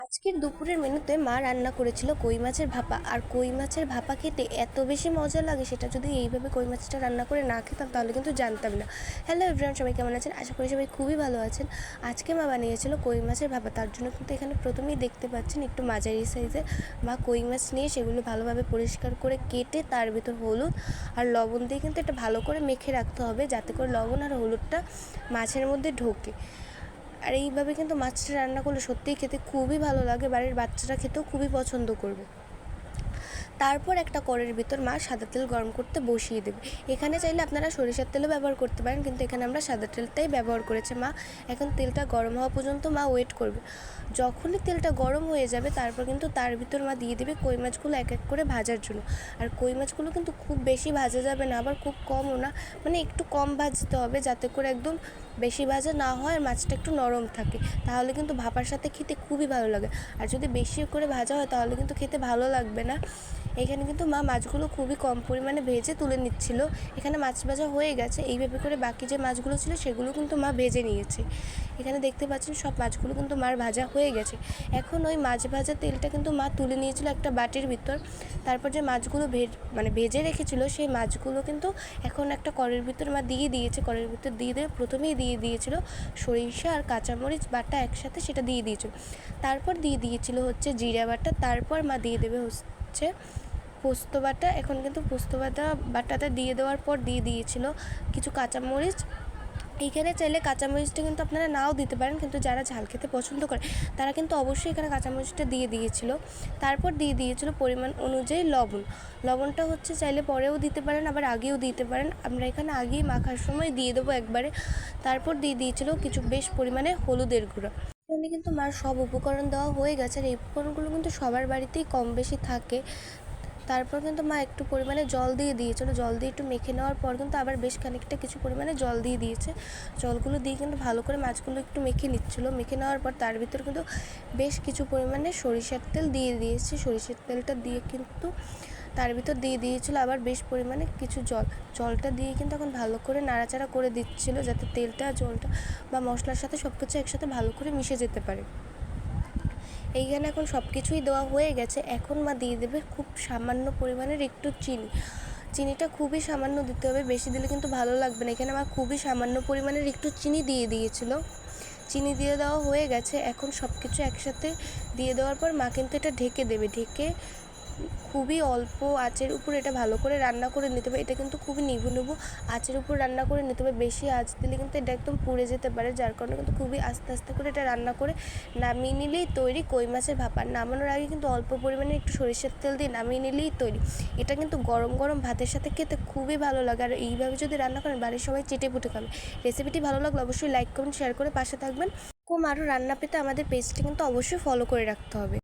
আজকের দুপুরের মেনুতে মা রান্না করেছিল কই মাছের ভাপা। আর কই মাছের ভাপা খেতে এত বেশি মজা লাগে, সেটা যদি এইভাবে কই মাছটা রান্না করে না খেতাম, তাহলে কিন্তু জানতাম না। হ্যালো এভরিওয়ান সবাই কেমন আছেন? আশা করি সবাই খুবই ভালো আছেন। আজকে মা বানিয়েছিল কই মাছের ভাপা, তার জন্য কিন্তু এখানে প্রথমেই দেখতে পাচ্ছেন একটু মাঝারি সাইজে মা কই মাছ নিয়ে সেগুলো ভালোভাবে পরিষ্কার করে কেটে তার ভিতর হলুদ আর লবণ দিয়ে কিন্তু এটা ভালো করে মেখে রাখতে হবে, যাতে করে লবণ আর হলুদটা মাছের মধ্যে ঢোকে। আর এইভাবে কিন্তু মাছটা রান্না করলে সত্যিই খেতে খুবই ভালো লাগে। বাড়ির বাচ্চারা খেতেও খুবই পছন্দ করবে। তারপর একটা কড়ের ভিতর মা সাদা তেল গরম করতে বসিয়ে দেবে। এখানে চাইলে আপনারা সরিষার তেলও ব্যবহার করতে পারেন, কিন্তু এখানে আমরা সাদা তেলটাই ব্যবহার করেছি মা। এখন তেলটা গরম হওয়া পর্যন্ত মা ওয়েট করবে। যখনই তেলটা গরম হয়ে যাবে, তারপর কিন্তু তার ভিতর মা দিয়ে দেবে কই মাছগুলো এক এক করে ভাজার জন্য। আর কই মাছগুলো কিন্তু খুব বেশি ভাজা যাবে না, আবার খুব কমও না। মানে একটু কম ভাজতে হবে যাতে করে একদম বেশি ভাজা না হয় আর মাছটা একটু নরম থাকে। তাহলে কিন্তু ভাপার সাথে খেতে খুবই ভালো লাগে। আর যদি বেশি করে ভাজা হয়, তাহলে কিন্তু খেতে ভালো লাগবে না। এখানে কিন্তু মা মাছগুলো খুবই কম পরিমাণে ভেজে তুলে নিচ্ছিল। এখানে মাছ ভাজা হয়ে গেছে। এইভাবে করে বাকি যে মাছগুলো ছিল সেগুলো কিন্তু মা ভেজে নিয়েছে। এখানে দেখতে পাচ্ছেন সব মাছগুলো কিন্তু মার ভাজা হয়ে গেছে। এখন ওই মাছ ভাজা তেলটা কিন্তু মা তুলে নিয়েছিল একটা বাটির ভিতর। তারপর যে মাছগুলো ভে মানে ভেজে রেখেছিল সেই মাছগুলো কিন্তু এখন একটা কড়ের ভিতর মা দিয়ে দিয়েছে। কড়ের ভিতর দিয়ে দিয়ে প্রথমেই দিয়ে দিয়েছিল সরিষা আর কাঁচামরিচ বাটা একসাথে সেটা দিয়ে দিয়েছিল। তারপর দিয়ে দিয়েছিল হচ্ছে জিরা বাটা। তারপর মা দিয়ে দেবে হচ্ছে পোস্ত বাটা, এখন কিন্তু পোস্ত বাটা, বাটাটা দিয়ে দেওয়ার পর দিয়ে দিয়েছিল কিছু কাঁচামরিচ। এইখানে চাইলে কাঁচামরিচটা কিন্তু আপনারা নাও দিতে পারেন, কিন্তু যারা ঝাল খেতে পছন্দ করে, তারা কিন্তু অবশ্যই এখানে কাঁচামরিচটা দিয়ে দিয়েছিল। তারপর দিয়ে দিয়েছিল পরিমাণ অনুযায়ী লবণ। লবণটা হচ্ছে চাইলে পরেও দিতে পারেন, আবার আগেও দিতে পারেন। আমরা এখানে আগেই মাখার সময় দিয়ে দেবো একবারে। তারপর দিয়ে দিয়েছিল কিছু বেশ পরিমাণে হলুদের গুঁড়ো। এখানে কিন্তু মার সব উপকরণ দেওয়া হয়ে গেছে। আর এই উপকরণগুলো কিন্তু সবার বাড়িতেই কম বেশি থাকে। তারপর কিন্তু মা একটু পরিমাণে জল দিয়ে দিয়েছিল। জল দিয়ে একটু মেখে নেওয়ার পর কিন্তু আবার বেশ খানিকটা কিছু পরিমাণে জল দিয়ে দিয়েছে। জলগুলো দিয়ে কিন্তু ভালো করে মাছগুলো একটু মেখে নিচ্ছিল। মেখে নেওয়ার পর তার ভিতর কিন্তু বেশ কিছু পরিমাণে সরিষার তেল দিয়ে দিয়েছে। সরিষার তেলটা দিয়ে কিন্তু তার ভিতর দিয়ে দিয়েছিল আবার বেশ পরিমাণে কিছু জল। জলটা দিয়ে কিন্তু এখন ভালো করে নাড়াচাড়া করে দিচ্ছিল যাতে তেলটা জলটা বা মশলার সাথে সব কিছু একসাথে ভালো করে মিশে যেতে পারে। এইখানে এখন সব কিছুই দেওয়া হয়ে গেছে। এখন মা দিয়ে দেবে খুব সামান্য পরিমাণের একটু চিনি। চিনিটা খুবই সামান্য দিতে হবে, বেশি দিলে কিন্তু ভালো লাগবে না। এখানে মা খুবই সামান্য পরিমাণের একটু চিনি দিয়ে দিয়েছিল। চিনি দিয়ে দেওয়া হয়ে গেছে। এখন সব কিছু একসাথে দিয়ে দেওয়ার পর মা কিন্তু এটা ঢেকে দেবে। ঢেকে খুবই অল্প আঁচের উপর এটা ভালো করে রান্না করে নিতে হবে। এটা কিন্তু খুবই নিভু নিভু আঁচের উপর রান্না করে নিতে হবে। বেশি আঁচ দিলে কিন্তু এটা একদম পুড়ে যেতে পারে, যার কারণে কিন্তু খুবই আস্তে আস্তে করে এটা রান্না করে নামিয়ে নিলেই তৈরি। কই মাছের ভাপা নামানোর আগে কিন্তু অল্প পরিমাণে একটু সরিষার তেল দিয়ে নামিয়ে নিলেই তৈরি। এটা কিন্তু গরম গরম ভাতের সাথে খেতে খুবই ভালো লাগে। আর এইভাবে যদি রান্না করেন, বাড়ির সবাই চেটে পুটে খাবে। রেসিপিটি ভালো লাগলে অবশ্যই লাইক করুন শেয়ার করে পাশে থাকবেন। কম আরও রান্না পেতে আমাদের পেজটি কিন্তু অবশ্যই ফলো করে রাখতে হবে।